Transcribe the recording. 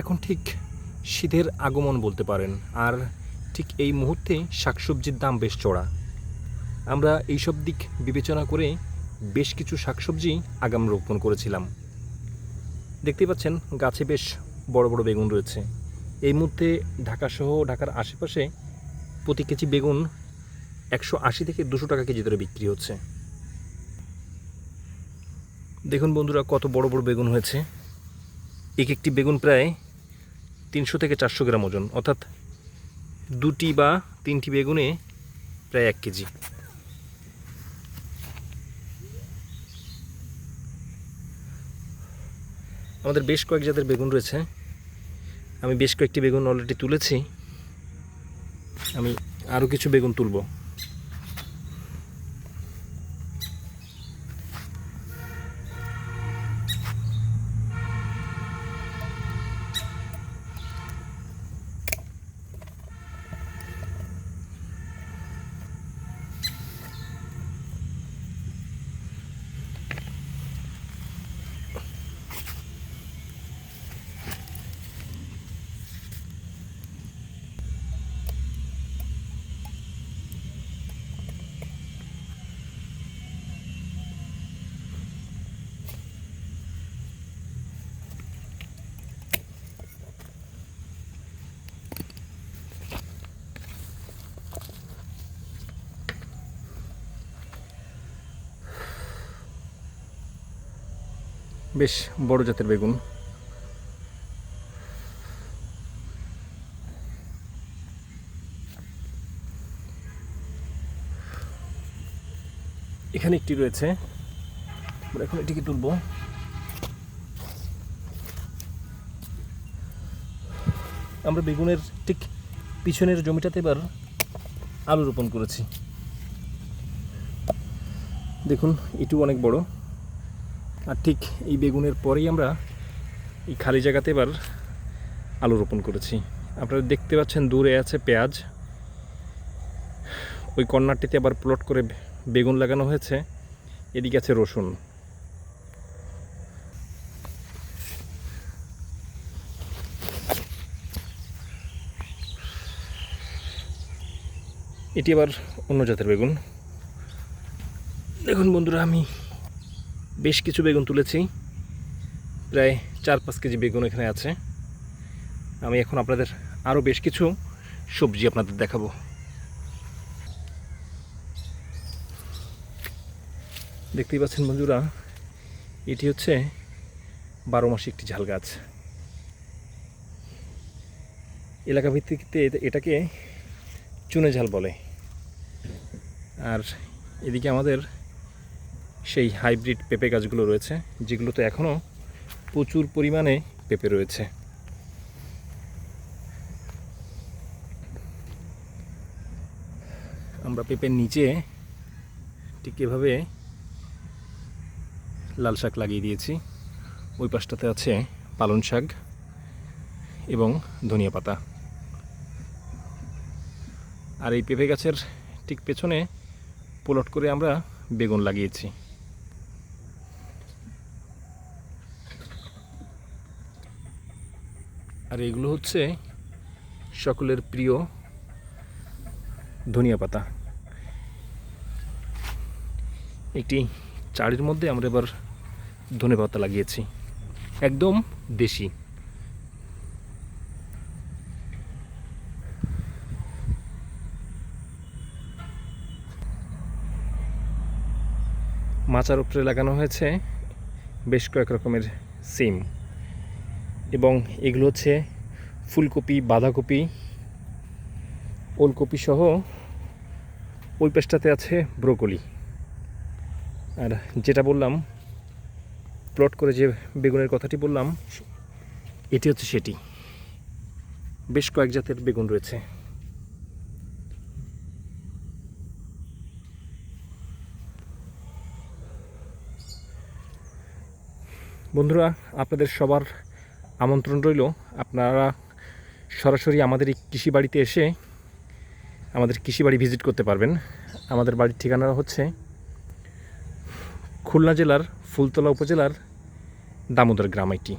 এখন ঠিক শীতের আগমন বলতে পারেন, আর ঠিক এই মুহূর্তে শাকসবজির দাম বেশ চড়া। আমরা এইসব দিক বিবেচনা করে বেশ কিছু শাকসবজি আগাম রোপণ করেছিলাম। দেখতে পাচ্ছেন, গাছে বেশ বড় বড় বেগুন রয়েছে। এই মুহূর্তে ঢাকাসহ ঢাকার আশেপাশে প্রতি কেজি বেগুন একশো আশি থেকে দুশো টাকা কেজি ধরে বিক্রি হচ্ছে। দেখুন বন্ধুরা, কত বড় বড় বেগুন হয়েছে। এক একটি বেগুন প্রায় তিনশো থেকে চারশো গ্রাম ওজন, অর্থাৎ দুটি বা তিনটি বেগুনে প্রায় এক কেজি। আমাদের বেশ কয়েক জাতের বেগুন রয়েছে। আমি বেশ কয়েকটি বেগুন অলরেডি তুলেছি। আমি আরও কিছু বেগুন তুলব। বেশ বড় জাতের বেগুন। এখানে একটি রয়েছে। আমরা এখন এটিকে তুলব। আমরা বেগুনের ঠিক পিছনের জমিটাতে এবার আলু রোপণ করেছি। দেখুন, এটিও অনেক বড়। আর ঠিক এই বেগুনের পরেই আমরা এই খালি জায়গাতে এবার আলু রোপণ করেছি। আপনারা দেখতে পাচ্ছেন দূরে আছে পেঁয়াজ। ওই কর্নারটিতে আবার প্লট করে বেগুন লাগানো হয়েছে। এদিকে আছে রসুন। এটি আবার অন্য জাতের বেগুন। দেখুন বন্ধুরা, আমি বেশ কিছু বেগুন তুলেছি। প্রায় চার পাঁচ কেজি বেগুন এখানে আছে। আমি এখন আপনাদের আরও বেশ কিছু সবজি আপনাদের দেখাবো। দেখতেই পাচ্ছেন বন্ধুরা, এটি হচ্ছে বারো মাসে একটি ঝাল গাছ। এলাকা ভিত্তিতে এটাকে চুনে ঝাল বলে। আর এদিকে আমাদের সেই হাইব্রিড পেঁপে গাছগুলো রয়েছে, যেগুলোতে এখনও প্রচুর পরিমাণে পেঁপে রয়েছে। আমরা পেঁপের নিচে ঠিক এভাবে লাল শাক লাগিয়ে দিয়েছি। ওই পাশটাতে আছে পালন শাক এবং ধনিয়া পাতা। আর এই পেঁপে গাছের ঠিক পেছনে প্লট করে আমরা বেগুন লাগিয়েছি। আর এগুলো হচ্ছে সকলের প্রিয় ধনিয়া পাতা। একটি চারির মধ্যে আমরা এবার ধনে পাতা লাগিয়েছি। একদম দেশি। মাচার উপরে লাগানো হয়েছে বেশ কয়েক রকমের সিম। এবং এগুলো হচ্ছে ফুলকপি, বাঁধাকপি, ওলকপি সহ ওই পেশটাতে আছে ব্রোকলি। আর যেটা বললাম, প্লট করে যে বেগুনের কথাটি বললাম, এটি হচ্ছে সেটি। বেশ কয়েক জাতের বেগুন রয়েছে। বন্ধুরা, আপনাদের সবার আমন্ত্রণ রইল, আপনারা সরাসরি আমাদের এই কৃষি বাড়িতে এসে আমাদের কৃষি বাড়ি ভিজিট করতে পারবেন। আমাদের বাড়ির ঠিকানা হচ্ছে খুলনা জেলার ফুলতলা উপজেলার দামোদর গ্রাম এটি